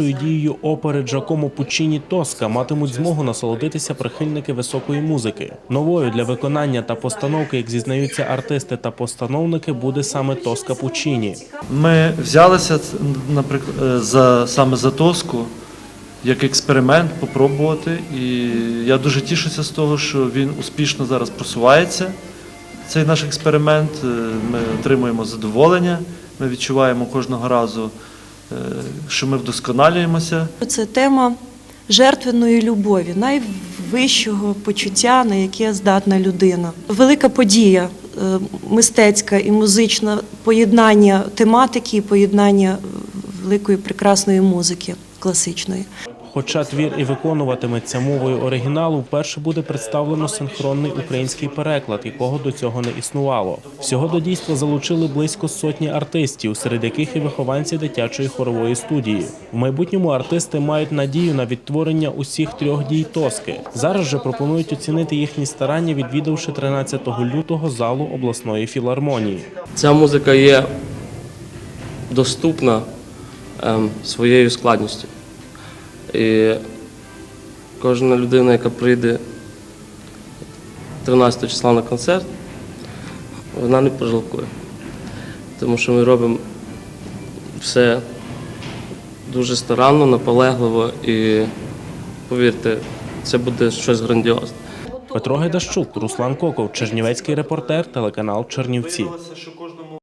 найвідомішою дією опери Джакомо Пуччіні Тоска матимуть змогу насолодитися прихильники високої музики. Новою для виконання та постановки, як зізнаються артисти та постановники, буде саме Тоска Пуччіні. Ми взялися, наприклад, е, за, саме за тоску як експеримент попробувати. І я дуже тішуся з того, що він успішно зараз просувається. Цей наш експеримент. Е, Ми отримуємо задоволення, ми відчуваємо кожного разу, що ми вдосконалюємося. Це тема жертвеної любові, найвищого почуття, на яке здатна людина. Велика подія е, мистецька і музична поєднання тематики поєднання е, великої прекрасної музики класичної. Хоча твір і виконуватиметься мовою оригіналу, вперше буде представлено синхронний український переклад, якого до цього не існувало. Всього до дійства залучили близько сотні артистів, серед яких і вихованці дитячої хорової студії. В майбутньому артисти мають надію на відтворення усіх трьох дій тоски. Зараз же пропонують оцінити їхні старання, відвідавши 13 лютого залу обласної філармонії. Ця музика є доступна ем, своєю складністю. І кожна людина, яка прийде 13 числа на концерт, вона не пожалкує. Тому що ми робимо все дуже старанно, наполегливо і повірте, це буде щось грандіозне. Петро Гайдащук, Руслан Коков, Чернівецький репортер, телеканал Чернівці.